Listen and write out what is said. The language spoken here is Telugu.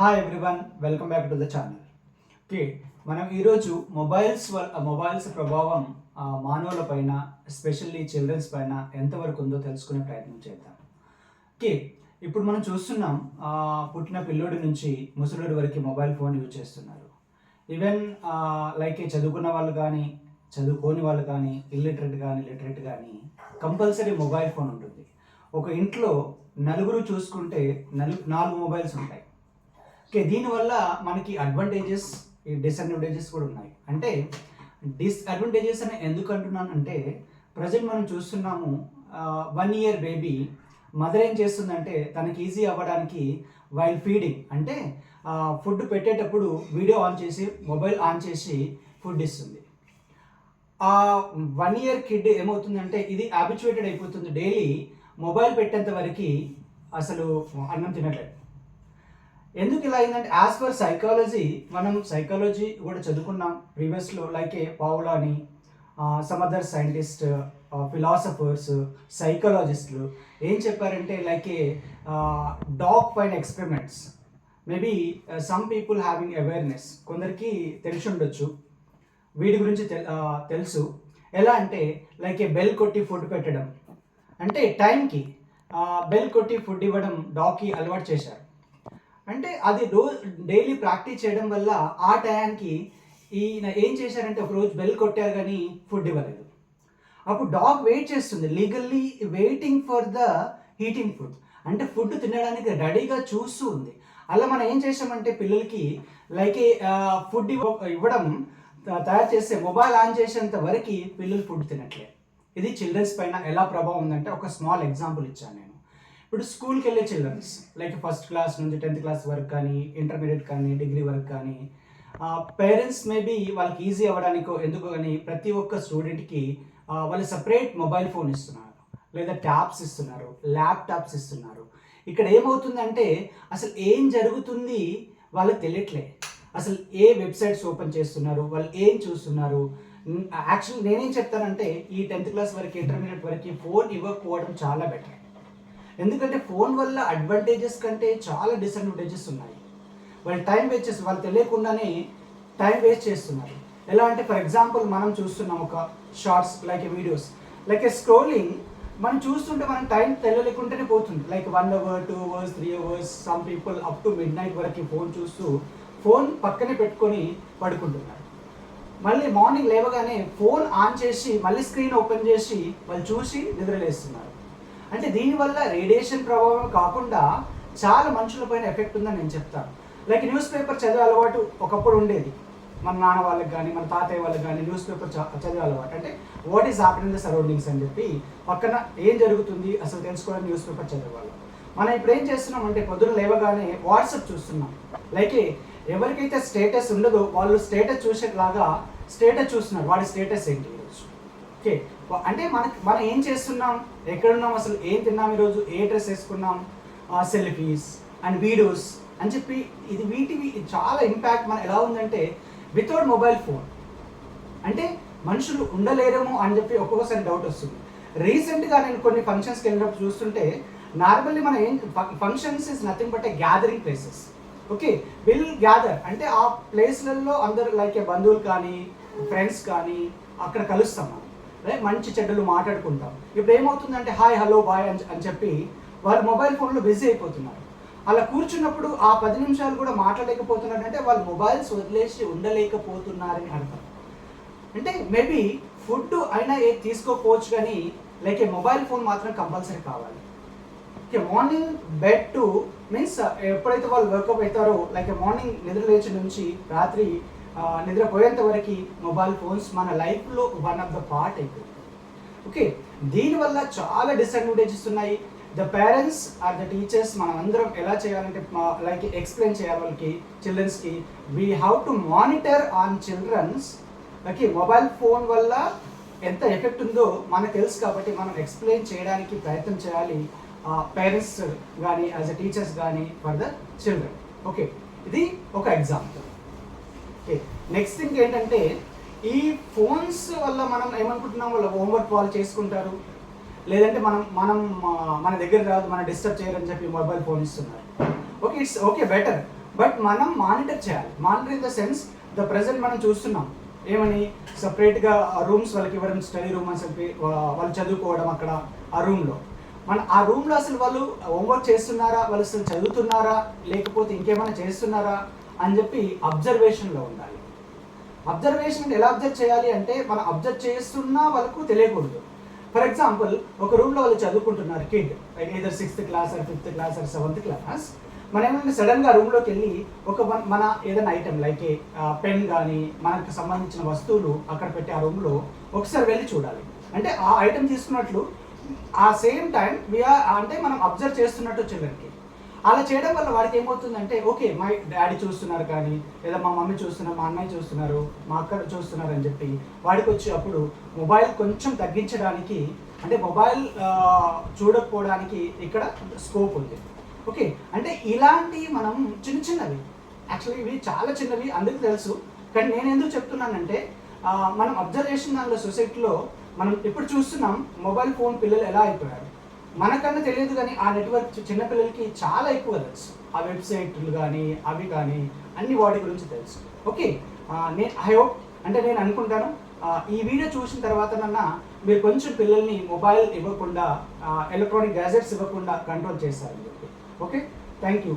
Hi everyone welcome back to the channel okay మనం ఈరోజు మొబైల్స్ మొబైల్స్ ప్రభావం మానవుల పైన ఎస్పెషల్లీ చిల్డ్రన్స్ పైన ఎంతవరకు ఉందో తెలుసుకునే ప్రయత్నం చేద్దాం. ఓకే ఇప్పుడు మనం చూస్తున్నాం పుట్టిన పిల్లోడి నుంచి ముసలోడి వరకు మొబైల్ ఫోన్ యూజ్ చేస్తున్నారు. ఈవెన్ లైక్ చదువుకున్న వాళ్ళు కానీ చదువుకోని వాళ్ళు కానీ ఇల్లిటరేట్ కానీ లిటరేట్ కానీ కంపల్సరీ మొబైల్ ఫోన్ ఉంటుంది. ఒక ఇంట్లో నలుగురు చూసుకుంటే నలు నాలుగు మొబైల్స్ ఉంటాయి. ఓకే దీనివల్ల మనకి అడ్వాంటేజెస్ డిసడ్వాంటేజెస్ కూడా ఉన్నాయి. అంటే డిస్అడ్వాంటేజెస్ అని ఎందుకు అంటున్నానంటే ప్రజెంట్ మనం చూస్తున్నాము వన్ ఇయర్ బేబీ మదర్ ఏం చేస్తుందంటే తనకి ఈజీ అవ్వడానికి వైల్ ఫీడింగ్ అంటే ఫుడ్ పెట్టేటప్పుడు వీడియో ఆన్ చేసి మొబైల్ ఆన్ చేసి ఫుడ్ ఇస్తుంది. ఆ వన్ ఇయర్ కిడ్ ఏమవుతుందంటే ఇది హ్యాబిచువేటెడ్ అయిపోతుంది. డైలీ మొబైల్ పెట్టేంత వరకు అసలు అన్నం తినట్లేదు. ఎందుకు ఇలా అయిందంటే యాజ్ పర్ సైకాలజీ మనం సైకాలజీ కూడా చదువుకున్నాం ప్రీవియస్లో లైక్ ఏ పావులాని సమ్ అదర్ సైంటిస్ట్ ఫిలాసఫర్స్ సైకాలజిస్టులు ఏం చెప్పారంటే లైక్ ఏ డాగ్ పైన experiments maybe some people having awareness కొందరికి తెలిసి ఉండొచ్చు వీటి గురించి తెలుసు. ఎలా అంటే లైక్ ఏ బెల్ కొట్టి ఫుడ్ పెట్టడం. అంటే టైంకి బెల్ కొట్టి ఫుడ్ ఇవ్వడం డాగ్కి అలవాటు చేశారు. అంటే అది రోజు డైలీ ప్రాక్టీస్ చేయడం వల్ల ఆ టయానికి ఈయన ఏం చేశారంటే ఒక రోజు బెల్ కొట్టారు కానీ ఫుడ్ ఇవ్వలేదు. అప్పుడు డాగ్ వెయిట్ చేస్తుంది legally waiting for the heating food. అంటే ఫుడ్ తినడానికి రెడీగా చూస్తూ ఉంది. అలా మనం ఏం చేసామంటే పిల్లలకి లైక్ ఫుడ్ ఇవ్వడం తయారు చేస్తే మొబైల్ ఆన్ చేసేంత వరకు పిల్లలు ఫుడ్ తినట్లేదు ఇది చిల్డ్రన్స్ పైన ఎలా ప్రభావం ఉందంటే ఒక స్మాల్ ఎగ్జాంపుల్ ఇచ్చాను నేను. ఇప్పుడు స్కూల్కి వెళ్ళే చిల్డ్రన్స్ లైక్ ఫస్ట్ క్లాస్ నుంచి టెన్త్ క్లాస్ వరకు కానీ ఇంటర్మీడియట్ కానీ డిగ్రీ వరకు కానీ పేరెంట్స్ మేబీ వాళ్ళకి ఈజీ అవ్వడానికో ఎందుకు కానీ ప్రతి ఒక్క స్టూడెంట్కి వాళ్ళు సపరేట్ మొబైల్ ఫోన్ ఇస్తున్నారు లేదా ట్యాబ్స్ ఇస్తున్నారు ల్యాప్టాప్స్ ఇస్తున్నారు. ఇక్కడ ఏమవుతుందంటే అసలు ఏం జరుగుతుంది వాళ్ళకి తెలియట్లే. అసలు ఏ వెబ్సైట్స్ ఓపెన్ చేస్తున్నారు వాళ్ళు ఏం చూస్తున్నారు యాక్చువల్లీ నేనేం చెప్తానంటే ఈ టెన్త్ క్లాస్ వరకు ఇంటర్మీడియట్ వరకు ఫోన్ ఇవ్వకపోవడం చాలా బెటర్. ఎందుకంటే ఫోన్ వల్ల అడ్వాంటేజెస్ కంటే చాలా డిసడ్వాంటేజెస్ ఉన్నాయి. వాళ్ళు టైం వేస్ట్ చేస్తారు వాళ్ళు తెలియకుండానే టైం వేస్ట్ చేస్తున్నారు. ఎలా అంటే ఫర్ ఎగ్జాంపుల్ మనం చూస్తున్నాం ఒక shorts like videos like a scrolling మనం చూస్తుంటే మనం టైం తెలియలేకుండానే పోతుంది. Like one hour two hours three hours some people up to midnight వరకు ఫోన్ చూస్తూ ఫోన్ పక్కనే పెట్టుకొని పడుకుంటున్నారు. మళ్ళీ మార్నింగ్ లేవగానే ఫోన్ ఆన్ చేసి మళ్ళీ స్క్రీన్ ఓపెన్ చేసి వాళ్ళు చూసి నిద్రలేస్తున్నారు. అంటే దీనివల్ల రేడియేషన్ ప్రభావం కాకుండా చాలా మనుషులపైన ఎఫెక్ట్ ఉందని నేను చెప్తాను. లైక్ న్యూస్ పేపర్ చదివే అలవాటు ఒకప్పుడు ఉండేది. మన నాన్న వాళ్ళకి కానీ మన తాతయ్య వాళ్ళకి కానీ న్యూస్ పేపర్ చదివే అలవాటు. అంటే what is happening the surroundings అని చెప్పి పక్కన ఏం జరుగుతుంది అసలు తెలుసుకోవడం న్యూస్ పేపర్ చదివేవాళ్ళం. మనం ఇప్పుడు ఏం చేస్తున్నాం అంటే పొద్దున లేవగానే వాట్సాప్ చూస్తున్నాం. లైక్ ఎవరికైతే స్టేటస్ ఉండదో వాళ్ళు స్టేటస్ చూసేలాగా స్టేటస్ చూస్తున్నారు. వాడి స్టేటస్ ఏంటి ఈరోజు? ఓకే అంటే మనకి మనం ఏం చేస్తున్నాం? ఎక్కడున్నాం అసలు? ఏం తిన్నాం ఈరోజు? ఏ డ్రెస్ వేసుకున్నాం? సెల్ఫీస్ అండ్ వీడియోస్ అని చెప్పి ఇది వీటివి చాలా ఇంపాక్ట్ మన ఎలా ఉందంటే వితౌట్ మొబైల్ ఫోన్. అంటే మనుషులు ఉండలేరేమో అని చెప్పి ఒక్కొక్కసారి డౌట్ వస్తుంది. రీసెంట్గా నేను కొన్ని ఫంక్షన్స్కి వెళ్ళినప్పుడు చూస్తుంటే నార్మల్లీ మనం ఏం functions is nothing but a gathering places. Okay? Will gather. అంటే ఆ ప్లేస్లలో అందరు లైక్ బంధువులు కానీ ఫ్రెండ్స్ కానీ అక్కడ కలుస్తాం మనం. మంచి చెడ్డలు మాట్లాడుకుంటాం. ఇప్పుడు ఏమవుతుందంటే హాయ్ హలో బాయ్ అని అని చెప్పి వాళ్ళు మొబైల్ ఫోన్లో బిజీ అయిపోతున్నారు. అలా కూర్చున్నప్పుడు ఆ పది నిమిషాలు కూడా మాట్లాడలేకపోతున్నారు అంటే వాళ్ళు మొబైల్స్ వదిలేసి ఉండలేకపోతున్నారని అర్థం. అంటే మేబీ ఫుడ్ అయినా ఏ తీసుకోకపోవచ్చు కానీ లైక్ ఏ మొబైల్ ఫోన్ మాత్రం కంపల్సరీ కావాలి. Okay morning bed to means ఎప్పుడైతే వాళ్ళు వర్కప్ అవుతారో లైక్ మార్నింగ్ నిద్ర లేచి నుంచి రాత్రి నిద్రపోయేంత వరకు మొబైల్ ఫోన్స్ మన లైఫ్లో వన్ ఆఫ్ ద పార్ట్ అయిపోయింది ఓకే దీనివల్ల చాలా డిసడ్వాంటేజెస్ ఉన్నాయి. The parents or the teachers మనం అందరం ఎలా చేయాలంటే లైక్ ఎక్స్ప్లెయిన్ చేయాలి వాళ్ళకి చిల్డ్రన్స్కి we have to monitor on children okay mobile phone వల్ల ఎంత ఎఫెక్ట్ ఉందో మనకు తెలుసు కాబట్టి మనం ఎక్స్ప్లెయిన్ చేయడానికి ప్రయత్నం చేయాలి పేరెంట్స్ కానీ యాజ్ అ టీచర్స్ కానీ ఫర్ ద చిల్డ్రన్ ఓకే ఇది ఒక ఎగ్జాంపుల్ నెక్స్ట్ థింగ్ ఏంటంటే ఈ ఫోన్స్ వల్ల మనం ఏమనుకుంటున్నాం? వాళ్ళ హోంవర్క్ వాళ్ళు చేసుకుంటారు. లేదంటే మనం మనం మన దగ్గర రాదు మనం డిస్టర్బ్ చేయరని చెప్పి మొబైల్ ఫోన్ ఇస్తున్నారు. Okay it's okay better but మనం మానిటర్ చేయాలి. Monitor in the sense the present మనం చూస్తున్నాం. ఏమని? సపరేట్గా రూమ్స్ వాళ్ళకి ఇవ్వడం స్టడీ రూమ్ అని చెప్పి వాళ్ళు చదువుకోవడం అక్కడ ఆ రూమ్లో మన ఆ రూమ్లో అసలు వాళ్ళు హోంవర్క్ చేస్తున్నారా? వాళ్ళు అసలు చదువుతున్నారా? లేకపోతే ఇంకేమైనా చేస్తున్నారా? అని చెప్పి అబ్జర్వేషన్లో ఉండాలి. అబ్జర్వేషన్ ఎలా అబ్జర్వ్ చేయాలి అంటే మనం అబ్జర్వ్ చేస్తున్నా వాళ్ళకు తెలియకూడదు. ఫర్ ఎగ్జాంపుల్ ఒక రూమ్లో వాళ్ళు చదువుకుంటున్నారు కిడ్ ఏదో sixth class or fifth class or seventh class మనం ఏమంటే సడన్గా రూమ్లోకి వెళ్ళి ఒక మన- మన ఏదైనా ఐటెం లైక్ పెన్ కానీ మనకు సంబంధించిన వస్తువులు అక్కడ పెట్టి ఆ రూమ్లో ఒకసారి వెళ్ళి చూడాలి. అంటే ఆ ఐటెం తీసుకున్నట్లు ఆ సేమ్ టైం వీఆర్ అంటే మనం అబ్జర్వ్ చేస్తున్నట్టు చిల్డ్రన్కి అలా చేయడం వల్ల వాడికి ఏమవుతుందంటే ఓకే మా డాడీ చూస్తున్నారు కానీ లేదా మా మమ్మీ చూస్తున్నారు మా అన్నయ్య చూస్తున్నారు మా అక్క చూస్తున్నారు అని చెప్పి వాడికి వచ్చేటప్పుడు మొబైల్ కొంచెం తగ్గించడానికి అంటే మొబైల్ చూడకపోవడానికి ఇక్కడ స్కోప్ ఉంది. ఓకే అంటే ఇలాంటి మనం చిన్న చిన్నవి యాక్చువల్లీ ఇవి చాలా చిన్నవి అందరికీ తెలుసు. కానీ నేను ఎందుకు చెప్తున్నానంటే మనం మనం అబ్జర్వేషన్ దానిలో సొసైటీలో మనం ఇప్పుడు చూస్తున్నాం మొబైల్ ఫోన్ పిల్లలు ఎలా అయిపోయారు? మనకన్నా తెలియదు కానీ ఆ నెట్వర్క్ చిన్నపిల్లలకి చాలా ఎక్కువ తెలుసు. ఆ వెబ్సైట్లు కానీ అవి కానీ అన్ని వాటి గురించి తెలుసు. ఓకే నేను ఐ హోప్ అంటే నేను అనుకుంటాను ఈ వీడియో చూసిన తర్వాత నన్న మీరు కొంచెం పిల్లల్ని మొబైల్ ఇవ్వకుండా ఎలక్ట్రానిక్ గ్యాజెట్స్ ఇవ్వకుండా కంట్రోల్ చేస్తారని చెప్పి. Okay thank you